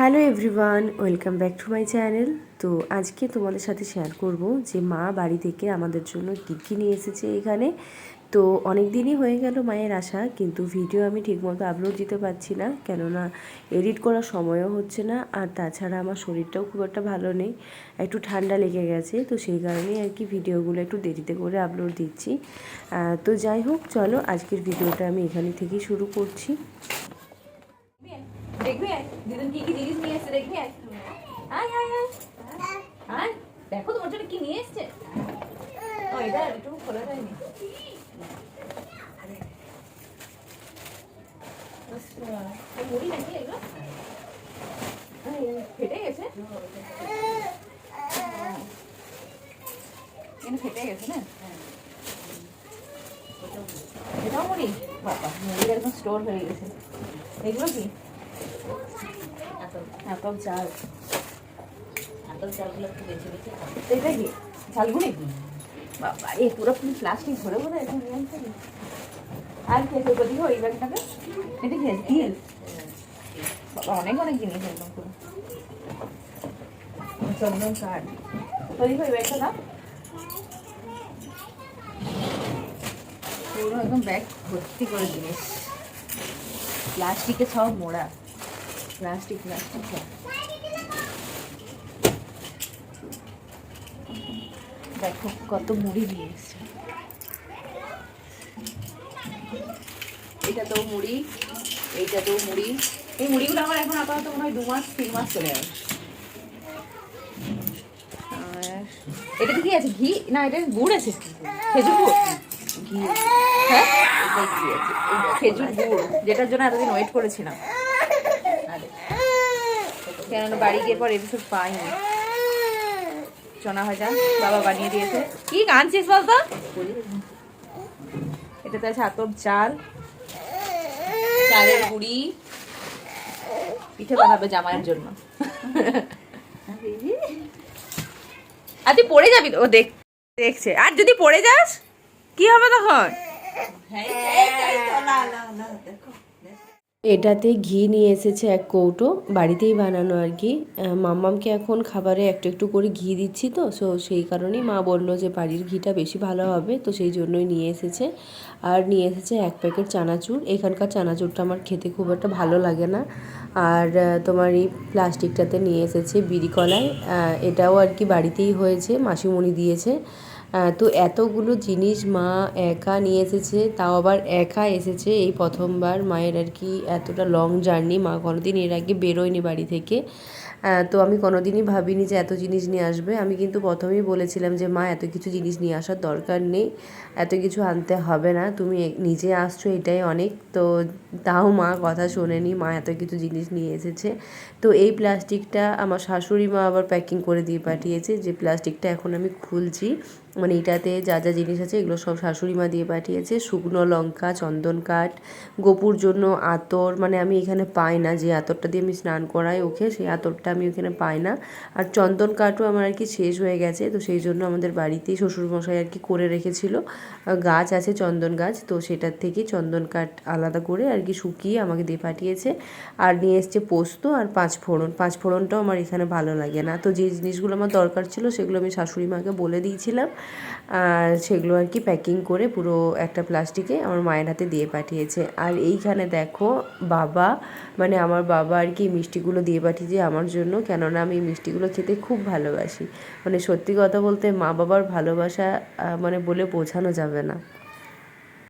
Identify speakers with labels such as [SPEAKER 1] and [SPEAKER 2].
[SPEAKER 1] Hello everyone, welcome back to my channel. তো আজকে তোমাদের সাথে শেয়ার করব যে মা বাড়ি থেকে আমাদের জন্য কী কী নিয়ে এসেছে এখানে। তো অনেক দিনই হয়ে গেল মায়ের আশা কিন্তু ভিডিও আমি ঠিকমতো আপলোড দিতে পারছি না, কেননা এডিট করার সময়ও হচ্ছে না, আর তাছাড়া আমার শরীরটাও খুব একটা ভালো নেই, একটু ঠান্ডা লেগে গেছে, তো সেই কারণেই আর কি ভিডিওগুলো একটু দেরিতে করে আপলোড দিচ্ছি। তো যাই হোক, চলো আজকের ভিডিওটা আমি এখানে থেকেই শুরু করছি।
[SPEAKER 2] কি কি জিনিস নিয়ে এসেছে দেখবি? আয় আয় আয়। আয়। দেখো তোমার জন্য কি নিয়ে এসেছে? খোলা যায়নি। মুড়ি গেছে? এখানে ফেটে গেছে না? এটাও মুড়ি? বাবা মুড়ি একদম স্টোর হয়ে গেছে। এগুলো কি? এত চাল। এটা কি? ঝালগুড়ি বাবা এই পুরো প্লাস্টিক ভরে ভরে হবে। আর কে কে বলি ওই ব্যাগটাকে এটা কি হিল বাবা অনেক অনেক জিনিস একদম পুরো। চন্দন কার্ড ওই ওই ব্যাগটা দাও পুরো একদম ব্যাগ ভর্তি করে জিনিস প্লাস্টিকে সব মোড়া। প্লাস্টিক প্লাস্টিক দেখো কত মুড়ি দিয়ে এসছে। এটা তো মুড়ি এইটা তো মুড়ি। এই মুড়িগুলো আমার এখন আপাতত মনে হয় দু মাস, তিন মাস চলে যাবে এটাতে কি আছে? ঘি? না, এটা গুড় আছে খেজুর গুড়। ঘি হ্যাঁ? খেজুর গুড়, যেটার জন্য এতদিন ওয়েট করেছিলাম। কেননা বাড়ি গিয়ে পর এপিসোড পাইনি। চনা ভাজা বাবা বানিয়ে দিয়েছে। কি কাঁদছিস বলতো? এটাতে আছে আতর চাল, চালের গুঁড়ি, পিঠে বানাবে জামাইয়ের জন্য। আর তুই পড়ে যাবি? ও দেখ, দেখছে। আর যদি পড়ে যাস, কি হবে তখন?
[SPEAKER 1] এটাতে ঘি নিয়ে এসেছে এক কৌটো। বাড়িতেই বানানো আর কি। মাম্মামকে এখন খাবারে একটু একটু করে ঘি দিচ্ছি তো, সো সেই কারণেই মা বলল যে বাড়ির ঘিটা বেশি ভালো হবে, তো সেই জন্যই নিয়ে এসেছে। আর নিয়ে এসেছে এক প্যাকেট চানাচুর। এখানকার চানাচুরটা আমার খেতে খুব একটা ভালো লাগে না। আর তোমার এই প্লাস্টিকটাতে নিয়ে এসেছে বিড়ি কলাই। এটাও আর কি বাড়িতেই হয়েছে, মাসিমণি দিয়েছে। তো এতগুলো জিনিস মা একা নিয়ে এসেছে, তাও আবার একা এসেছে এই প্রথমবার। মায়ের আর কি এতটা লং জার্নি মা কোনোদিন এর আগে বেরোয়নি বাড়ি থেকে। তো আমি কোনোদিনই ভাবিনি যে এত জিনিস নিয়ে আসবে। আমি কিন্তু প্রথমেই বলেছিলাম যে, মা, এত কিছু জিনিস নিয়ে আসার দরকার নেই, এত কিছু আনতে হবে না, তুমি নিজে আসছো, এটাই অনেক। তো তাও মা কথা শোনেনি, মা এত কিছু জিনিস নিয়ে এসেছে। তো এই প্লাস্টিকটা আমার শাশুড়ি মা আবার প্যাকিং করে দিয়ে পাঠিয়েছে, যে প্লাস্টিকটা এখন আমি খুলছি। মানে এটাতে যা যা জিনিস আছে, এগুলো সব শাশুড়ি মা দিয়ে পাঠিয়েছে। শুকনো লঙ্কা, চন্দন কাঠ, গোপুর জন্য আতর মানে আমি এখানে পাই না। যে আতরটা দিয়ে আমি স্নান করাই ওকে, সেই আতরটা আমি ওখানে পাই না। আর চন্দন কাঠও আমার আর কি শেষ হয়ে গেছে, তো সেই জন্য আমাদের বাড়িতেই শ্বশুরমশাই আর কি করে রেখেছিল। গাছ আছে, চন্দন গাছ, তো সেটার থেকে চন্দন কাঠ আলাদা করে আর কি শুকিয়ে আমাকে দিয়ে পাঠিয়েছে। আর নিয়ে এসছে পোস্ত আর পাঁচ ফোড়ন। পাঁচ ফোড়নটাও আমার এখানে ভালো লাগে না। তো যে জিনিসগুলো আমার দরকার ছিল, সেগুলো আমি শাশুড়ি মাকে বলে দিয়েছিলাম। সেগুলো আর কি প্যাকিং করে পুরো একটা প্লাস্টিকে আমার মায়ের হাতে দিয়ে পাঠিয়েছে। আর এইখানে দেখো বাবা মানে আমার বাবা আর কি মিষ্টিগুলো দিয়ে পাঠিয়েছে আমার জন্য, কেননা আমি মিষ্টিগুলো খেতে খুব ভালোবাসি। মানে সত্যি কথা বলতে মা বাবার ভালোবাসা মানে বলে বোঝানো যাবে না।